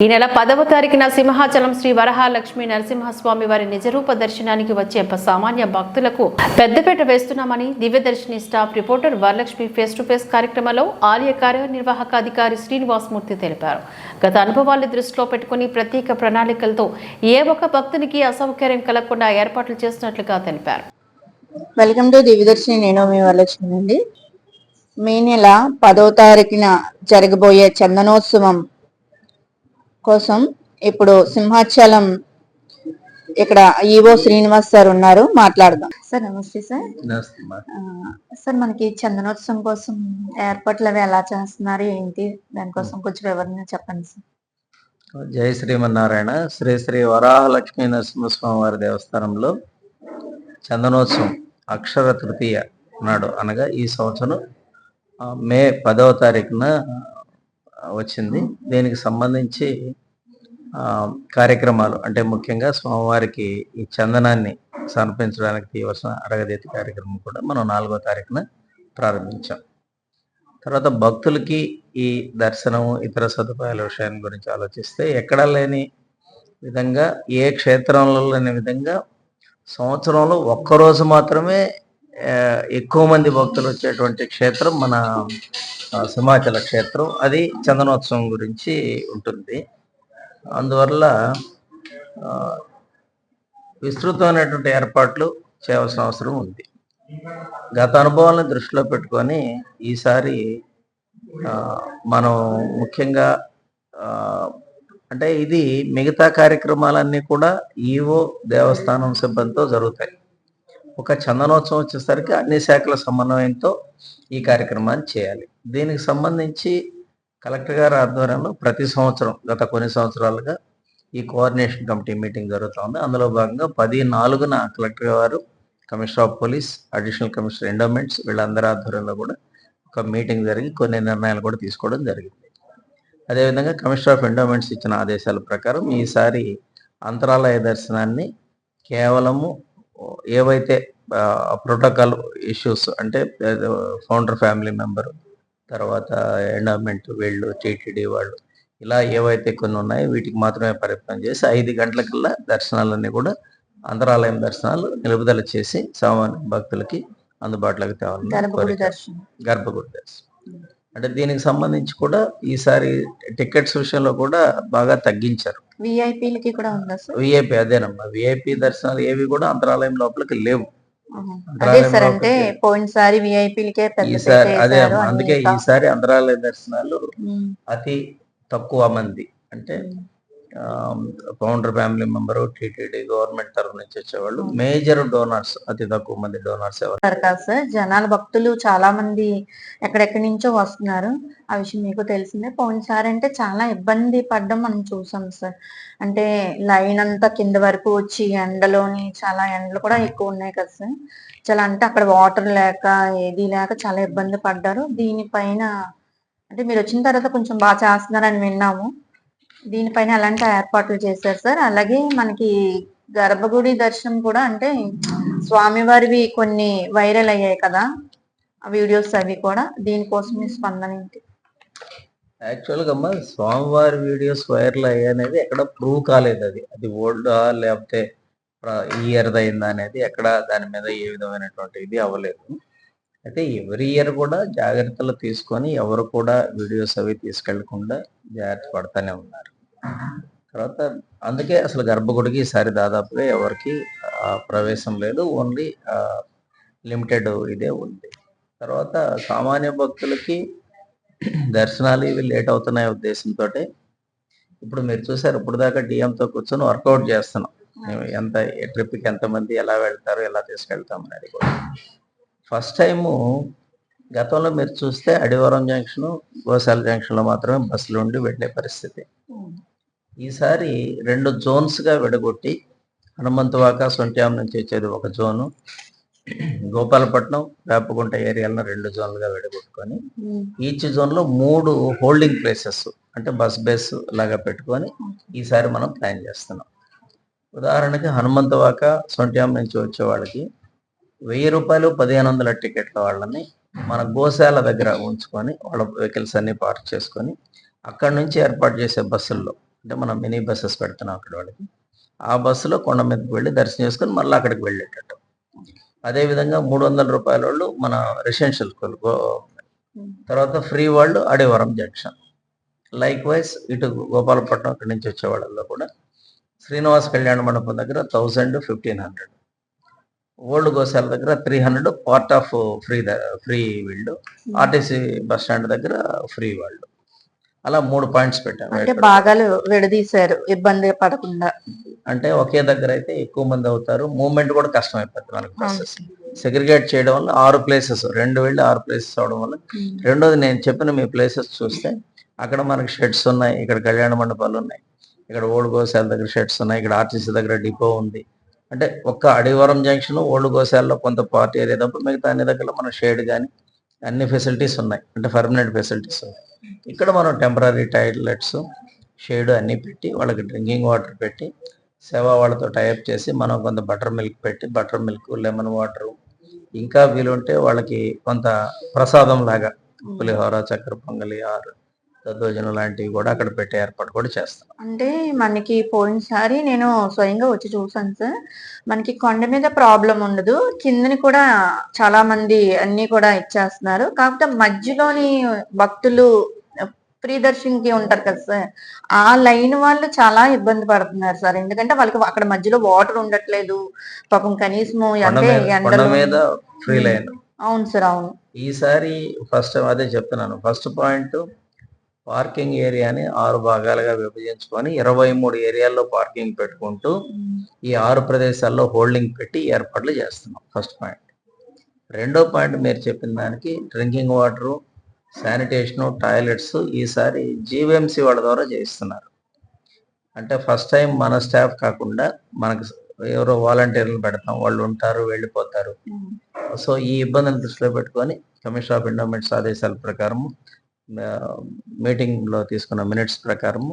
ఈ నెల పదవ తారీఖున సింహాచలం శ్రీ వరహాలక్ష్మి నరసింహస్వామి వారి నిజరూప దర్శనానికి వచ్చే సామాన్య భక్తులకు పెద్దపేట వేస్తున్నామని Divyadarshini staff reporter Varalakshmi face to face కార్యక్రమంలో ఆలయ కార్యనిర్వాహక అధికారి శ్రీనివాసమూర్తి తెలిపారు. గత అనుభవాలు దృష్టిలో పెట్టుకుని ప్రత్యేక ప్రణాళికలతో ఏ ఒక్క భక్తునికి అసౌకర్యం కలగకుండా ఏర్పాట్లు చేస్తున్నట్లుగా తెలిపారు. వెల్కమ్ టు దివ్యదర్శిని నేను మీ వరలక్ష్మి అండి. మే నెల పదో తారీఖున జరగబోయే చందనోత్సవం కోసం ఇప్పుడు సింహాచలం ఇక్కడ ఈవో శ్రీనివాస్ సార్ ఉన్నారు మాట్లాడదాం. సార్ నమస్తే సార్. సార్ మనకి చందనోత్సవం కోసం ఏర్పాట్లు అవి ఎలా చేస్తున్నారు ఏంటి? దానికోసం కొంచెం వివరణ చెప్పండి సార్. జై శ్రీమన్నారాయణ. శ్రీ శ్రీ వరాహలక్ష్మీ నరసింహస్వామి వారి దేవస్థానంలో చందనోత్సవం అక్షర తృతీయ నాడు అనగా ఈ సంవత్సరం మే పదవ తారీఖున వచ్చింది. దీనికి సంబంధించి కార్యక్రమాలు అంటే ముఖ్యంగా స్వామివారికి ఈ చందనాన్ని సమర్పించడానికి తీయవలసిన అరగదీత కార్యక్రమం కూడా మనం నాలుగో తారీఖున ప్రారంభించాం. తర్వాత భక్తులకి ఈ దర్శనం ఇతర సదుపాయాల విషయాన్ని గురించి ఆలోచిస్తే ఎక్కడా లేని విధంగా ఏ క్షేత్రంలో లేని విధంగా సంవత్సరంలో ఒక్కరోజు మాత్రమే ఎక్కువ మంది భక్తులు వచ్చేటువంటి క్షేత్రం మన సింహాచల క్షేత్రం. అది చందనోత్సవం గురించి ఉంటుంది. అందువల్ల విస్తృతమైనటువంటి ఏర్పాట్లు చేయవలసిన అవసరం ఉంది. గత అనుభవాలను దృష్టిలో పెట్టుకొని ఈసారి మనం ముఖ్యంగా అంటే ఇది మిగతా కార్యక్రమాలన్నీ కూడా ఈవో దేవస్థానం సిబ్బందితో జరుగుతాయి. ఒక చందనోత్సవం వచ్చేసరికి అన్ని శాఖల సమన్వయంతో ఈ కార్యక్రమాన్ని చేయాలి. దీనికి సంబంధించి కలెక్టర్ గారి ఆధ్వర్యంలో ప్రతి సంవత్సరం గత కొన్ని సంవత్సరాలుగా ఈ కోఆర్డినేషన్ కమిటీ మీటింగ్ జరుగుతోంది అందులో భాగంగా పది నాలుగున కలెక్టర్ గారు commissioner of police additional commissioner endowments వీళ్ళందరి ఆధ్వర్యంలో కూడా ఒక మీటింగ్ జరిగి కొన్ని నిర్ణయాలు కూడా తీసుకోవడం జరిగింది. అదేవిధంగా కమిషనర్ ఆఫ్ ఎండోమెంట్స్ ఇచ్చిన ఆదేశాల ప్రకారం ఈసారి అంతరాలయ దర్శనాన్ని కేవలము ఏవైతే ప్రోటోకాల్ ఇష్యూస్ అంటే ఫౌండర్ ఫ్యామిలీ మెంబర్ తర్వాత ఎండోమెంట్ వీళ్ళు టీటీడీ వాళ్ళు ఇలా ఏవైతే కొన్ని ఉన్నాయో వీటికి మాత్రమే పరిమితం చేసి ఐదు గంటలకల్లా దర్శనాలన్నీ కూడా అంతరాలయం దర్శనాలు నిలుపుదల చేసి సామాన్య భక్తులకి అందుబాటులోకి. దర్శనం. గర్భగుడి దర్శనం. అంటే దీనికి సంబంధించి కూడా ఈసారి టికెట్స్ విషయంలో కూడా బాగా తగ్గించారు. విఐపీలకి కూడా ఉందా సార్? విఐపి అదేనమ్మా. విఐపి దర్శనాలు ఏవి కూడా అంతరాలయం లోపలికి లేవు. అదే సార్ అంటే పోయినసారి విఐపీలకే ఈసారి అదే అందుకే ఈసారి అంతరాలయ దర్శనాలు అతి తక్కువ మంది. అంటే. Founder family member TTD government తరఫు నుంచి వచ్చేవాళ్ళు. మేజర్ డోనర్స్ అతి తక్కువ మంది డోనర్స్ ఎవరు? సార్ కాదు సార్ జనాల భక్తులు చాలా మంది ఎక్కడెక్కడి నుంచో వస్తున్నారు. ఆ విషయం మీకు తెలిసిందే. పోయినసారి అంటే చాలా ఇబ్బంది పడ్డం మనం చూసాం సార్. అంటే లైన్ అంతా కింద వరకు వచ్చి ఎండలోని చాలా ఎండలు కూడా ఎక్కువ ఉన్నాయి కదా సార్. చాలా అంటే అక్కడ వాటర్ లేక ఏది లేక చాలా ఇబ్బంది పడ్డారు. దీనిపైన అంటే మీరు వచ్చిన తర్వాత కొంచెం బాగా చేస్తున్నారని విన్నాము. దీనిపైన అలాంటి ఏర్పాట్లు చేశారు సార్. అలాగే మనకి గర్భగుడి దర్శనం కూడా అంటే స్వామివారివి కొన్ని వైరల్ అయ్యాయి కదా ఆ వీడియోస్ అవి కూడా. దీనికోసం మీ స్పందన ఏంటి? యాక్చువల్గా అమ్మా స్వామివారి వీడియోస్ వైరల్ అయ్యనేది ఎక్కడ ప్రూవ్ కాలేదు అది. అది ఓల్డ్ లేకపోతే ఇయర్ అయిందా అనేది ఎక్కడ దాని మీద ఏ విధమైనటువంటి ఇది అవ్వలేదు. అయితే ఎవ్రీ ఇయర్ కూడా జాగ్రత్తలు తీసుకొని ఎవరు కూడా వీడియోస్ అవి తీసుకెళ్ళకుండా జాగ్రత్త పడుతూనే ఉన్నారు. తర్వాత అందుకే అసలు గర్భగుడికి ఈసారి దాదాపుగా ఎవరికి ప్రవేశం లేదు. ఓన్లీ లిమిటెడ్ ఇదే ఉంది. తర్వాత సామాన్య భక్తులకి దర్శనాలు ఇవి లేట్ అవుతున్నాయి ఉద్దేశంతో ఇప్పుడు మీరు చూసారు ఇప్పుడు దాకా డిఎంతో కూర్చొని వర్కౌట్ చేస్తున్నాం. ఎంత ట్రిప్కి ఎంతమంది ఎలా వెళ్తారు ఎలా తీసుకెళ్తాం అనేది కూడా. ఫస్ట్ టైము గతంలో మీరు చూస్తే అడివరం జంక్షన్ గోశాల జంక్షన్లో మాత్రమే బస్సులు ఉండి వెళ్ళే పరిస్థితి. ఈసారి రెండు జోన్స్గా విడగొట్టి హనుమంతవాక సొంట్యాం నుంచి వచ్చేది ఒక జోను. గోపాలపట్నం వేపగుంట ఏరియాలను రెండు జోన్లుగా విడగొట్టుకొని ఈచ్ జోన్లో మూడు హోల్డింగ్ ప్లేసెస్ అంటే బస్ బేస్ లాగా పెట్టుకొని ఈసారి మనం ప్లాన్ చేస్తున్నాం. ఉదాహరణకి హనుమంతవాక సొంట్యాం నుంచి వచ్చే వాళ్ళకి వెయ్యి రూపాయలు పదిహేను వందల టికెట్ల వాళ్ళని మన గోశాల దగ్గర ఉంచుకొని వాళ్ళ వెహికల్స్ అన్ని పార్క్ చేసుకొని అక్కడ నుంచి ఏర్పాటు చేసే బస్సుల్లో అంటే మనం మినీ బస్సెస్ పెడుతున్నాం అక్కడ వాళ్ళకి ఆ బస్సులో కొండ మీదకి వెళ్ళి దర్శనం చేసుకొని మళ్ళీ అక్కడికి వెళ్ళేటట్టు. అదేవిధంగా మూడు వందల రూపాయల వాళ్ళు మన రెసిడెన్షియల్ స్కూల్ తర్వాత ఫ్రీ వాళ్ళు అడేవరం జంక్షన్. లైక్ వైజ్ ఇటు గోపాలపట్నం అక్కడి నుంచి వచ్చే వాళ్ళల్లో కూడా శ్రీనివాస్ కళ్యాణ మండపం దగ్గర థౌజండ్ ఫిఫ్టీన్ హండ్రెడ్ ఓల్డ్ గోశాల దగ్గర three hundred part of free free వీళ్ళు. ఆర్టీసీ బస్ స్టాండ్ దగ్గర ఫ్రీ వాళ్ళు. అలా మూడు పాయింట్స్ పెట్టాము అంటే భాగాలు విడదీశారు ఇబ్బంది పడకుండా. అంటే ఒకే దగ్గర అయితే ఎక్కువ మంది అవుతారు. మూవ్మెంట్ కూడా కష్టం అయిపోతుంది మనకి బస్సెస్ సెగ్రిగేట్ చేయడం వల్ల ఆరు ప్లేసెస్ రెండు వెళ్ళి ఆరు ప్లేసెస్ అవడం వల్ల రెండోది నేను చెప్పిన మీ ప్లేసెస్ చూస్తే అక్కడ మనకి షెడ్స్ ఉన్నాయి ఇక్కడ కళ్యాణ మండపాలు ఉన్నాయి ఇక్కడ ఓల్డ్ గోశాల దగ్గర షెడ్స్ ఉన్నాయి ఇక్కడ ఆర్టీసీ దగ్గర డిపో ఉంది అంటే ఒక్క అడివరం జంక్షన్ ఓల్డ్ గోశాలలో కొంత పార్టీ ఏరియా తప్ప మిగతా అన్ని దగ్గర మన షేడ్ కానీ అన్ని ఫెసిలిటీస్ ఉన్నాయి. అంటే పర్మనెంట్ ఫెసిలిటీస్ ఉన్నాయి. ఇక్కడ మనం టెంపరీ టాయిలెట్స్ షేడ్ అన్ని పెట్టి వాళ్ళకి డ్రింకింగ్ వాటర్ పెట్టి సేవా వాళ్ళతో టైప్ చేసి మనం కొంత బటర్ మిల్క్ పెట్టి బటర్ మిల్క్ లెమన్ వాటర్ ఇంకా వీలుంటే వాళ్ళకి కొంత ప్రసాదం లాగా పులిహోర చక్కెర పొంగలి ఆరు దద్దోజనం లాంటివి కూడా అక్కడ పెట్టే ఏర్పాటు కూడా చేస్తాం. అంటే మనకి పోయినసారి నేను స్వయంగా వచ్చి చూసాను సార్. మనకి కొండ మీద ప్రాబ్లం ఉండదు. కిందని కూడా చాలా మంది అన్ని కూడా ఇచ్చేస్తున్నారు. కాకపోతే మధ్యలోని భక్తులు ప్రియదర్శన్కి ఉంటారు కదా సార్. ఆ లైన్ వాళ్ళు చాలా ఇబ్బంది పడుతున్నారు సార్. ఎందుకంటే వాళ్ళకి అక్కడ మధ్యలో వాటర్ ఉండట్లేదు. పాపం కనీసము అంటే మీద ఫ్రీ లైన్. అవును సార్ అవును. ఈసారి ఫస్ట్ అదే చెప్తున్నాను. ఫస్ట్ పాయింట్ పార్కింగ్ ఏరియాని ఆరు భాగాలుగా విభజించుకొని ఇరవై మూడు ఏరియాల్లో పార్కింగ్ పెట్టుకుంటూ ఈ ఆరు ప్రదేశాల్లో హోల్డింగ్ పెట్టి ఏర్పాట్లు చేస్తున్నాం. First point. రెండో పాయింట్ మీరు చెప్పిన దానికి డ్రింకింగ్ వాటరు శానిటేషను టాయిలెట్స్ ఈసారి జీవీఎంసీ వాళ్ళ ద్వారా చేయిస్తున్నారు. అంటే ఫస్ట్ టైం మన స్టాఫ్ కాకుండా మనకు ఎవరో వాలంటీర్లు పెడతాం వాళ్ళు ఉంటారు వెళ్ళిపోతారు. సో ఈ ఇబ్బందిని దృష్టిలో పెట్టుకొని కమిషనర్ ఆఫ్ ఎండోమెంట్స్ ఆదేశాల ప్రకారం మీటింగ్లో తీసుకున్న మినిట్స్ ప్రకారము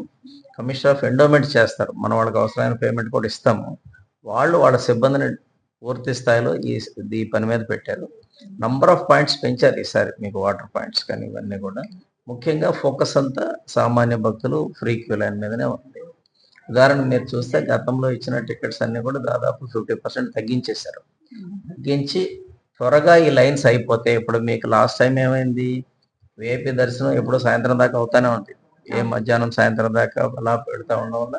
కమిషనర్ ఆఫ్ ఎండోమెంట్ చేస్తారు. మనం వాళ్ళకి అవసరమైన పేమెంట్ కూడా ఇస్తాము. వాళ్ళు వాళ్ళ సిబ్బందిని పూర్తి స్థాయిలో ఈ ఈ పని మీద పెట్టారు. నంబర్ ఆఫ్ పాయింట్స్ పెంచారు ఈసారి మీకు వాటర్ పాయింట్స్ కానీ ఇవన్నీ కూడా. ముఖ్యంగా ఫోకస్ అంతా సామాన్య భక్తులు ఫ్రీ క్యూ లైన్ మీదనే ఉంది. ఉదాహరణ మీరు చూస్తే గతంలో ఇచ్చిన టికెట్స్ అన్ని కూడా దాదాపు ఫిఫ్టీ పర్సెంట్ తగ్గించేశారు. తగ్గించి త్వరగా ఈ లైన్స్ అయిపోతే ఇప్పుడు మీకు లాస్ట్ టైం ఏమైంది? వేపీ దర్శనం ఎప్పుడు సాయంత్రం దాకా అవుతానే ఉంది. ఏ మధ్యాహ్నం సాయంత్రం దాకా అలా పెడతా ఉండడం వల్ల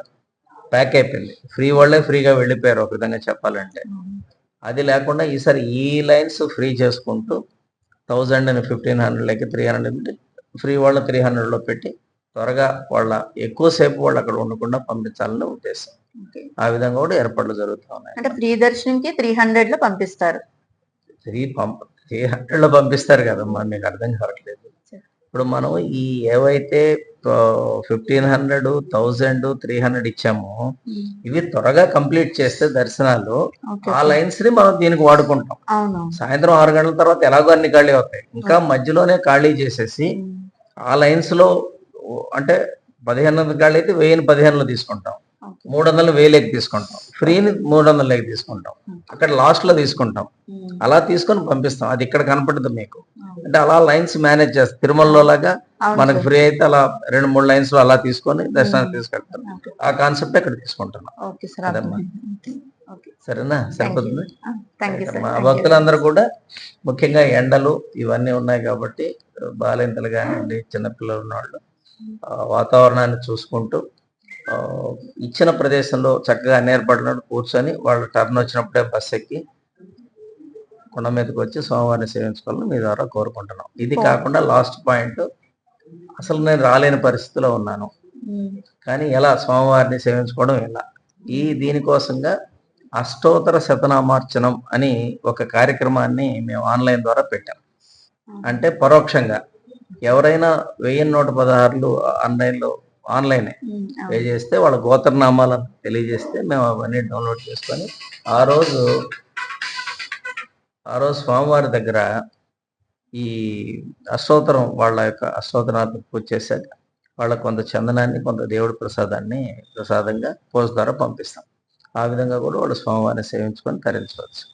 ప్యాక్ అయిపోయింది. ఫ్రీ వాళ్ళే ఫ్రీగా వెళ్ళిపోయారు ఒక విధంగా చెప్పాలంటే. అది లేకుండా ఈసారి ఈ లైన్స్ ఫ్రీ చేసుకుంటూ థౌజండ్ అండ్ ఫిఫ్టీన్ హండ్రెడ్లకి త్రీ హండ్రెడ్ ఫ్రీ వాళ్ళ త్రీ హండ్రెడ్లో పెట్టి త్వరగా వాళ్ళ ఎక్కువసేపు వాళ్ళు అక్కడ ఉండకుండా పంపించాలని ఉద్దేశం. ఆ విధంగా కూడా ఏర్పాట్లు జరుగుతూ ఉన్నాయి. అంటే ప్రియదర్శన్కి త్రీ హండ్రెడ్లో పంపిస్తారు. త్రీ పంప త్రీ హండ్రెడ్లో పంపిస్తారు కదమ్మా మీకు అర్థం కావట్లేదు. ఇప్పుడు మనం ఈ ఏవైతే fifteen hundred thousand three hundred ఇచ్చామో ఇవి త్వరగా కంప్లీట్ చేస్తే దర్శనాలు ఆ లైన్స్ని మనం దీనికి వాడుకుంటాం. సాయంత్రం ఆరు గంటల తర్వాత ఎలాగో అన్ని ఖాళీ అవుతాయి. ఇంకా మధ్యలోనే ఖాళీ చేసేసి ఆ లైన్స్లో అంటే పదిహేను వందల ఖాళీ అయితే వెయ్యిని పదిహేనులో తీసుకుంటాం. మూడు వందలు వేలేకి తీసుకుంటాం. ఫ్రీని మూడు వందలకి తీసుకుంటాం. అక్కడ లాస్ట్లో తీసుకుంటాం. అలా తీసుకొని పంపిస్తాం. అది ఇక్కడ కనపడదు మీకు. అంటే అలా లైన్స్ మేనేజ్ చేస్తాం తిరుమలలో లాగా మనకి. ఫ్రీ అయితే అలా రెండు మూడు లైన్స్లో అలా తీసుకొని దర్శనానికి మ్మ్. తీసుకెళ్తాం. ఓకే. ఆ కాన్సెప్ట్ ఇక్కడ తీసుకుంటున్నాం? సరేనా? సరిపోతుంది? మా. భక్తులందరూ కూడా ముఖ్యంగా ఎండలు ఇవన్నీ ఉన్నాయి కాబట్టి బాలింతలు కానివ్వండి చిన్నపిల్లలు ఉన్నవాళ్ళు వాతావరణాన్ని చూసుకుంటూ ఇచ్చిన ప్రదేశంలో చక్కగా అన్ని ఏర్పాట్లు కూర్చొని వాళ్ళ టర్న్ వచ్చినప్పుడే బస్ ఎక్కి కొండ మీదకి వచ్చి స్వామివారిని సేవించుకోవాలని మీ ద్వారా కోరుకుంటున్నాం. ఇది కాకుండా లాస్ట్ పాయింట్ అసలు నేను రాలేని పరిస్థితిలో ఉన్నాను. కానీ ఎలా స్వామివారిని సేవించుకోవడం ఎలా? ఈ దీనికోసంగా అష్టోత్తర శతనామార్చనం అని ఒక కార్యక్రమాన్ని మేము ఆన్లైన్ ద్వారా పెట్టాం. అంటే పరోక్షంగా ఎవరైనా వెయ్యి నూట పదహారులు ఆన్లైన్లో ఆన్లైనే. పే చేస్తే వాళ్ళ గోత్రనామాలను తెలియజేస్తే మేము అవన్నీ డౌన్లోడ్ చేసుకొని ఆ రోజు ఆ రోజు స్వామివారి దగ్గర ఈ అష్టోత్తరం వాళ్ళ యొక్క అష్టోత్తరాన్ని పూజ చేశాక వాళ్ళ కొంత చందనాన్ని కొంత దేవుడి ప్రసాదాన్ని ప్రసాదంగా పోస్ట్ ద్వారా పంపిస్తాం. ఆ విధంగా కూడా వాళ్ళు స్వామివారిని సేవించుకొని తరించవచ్చు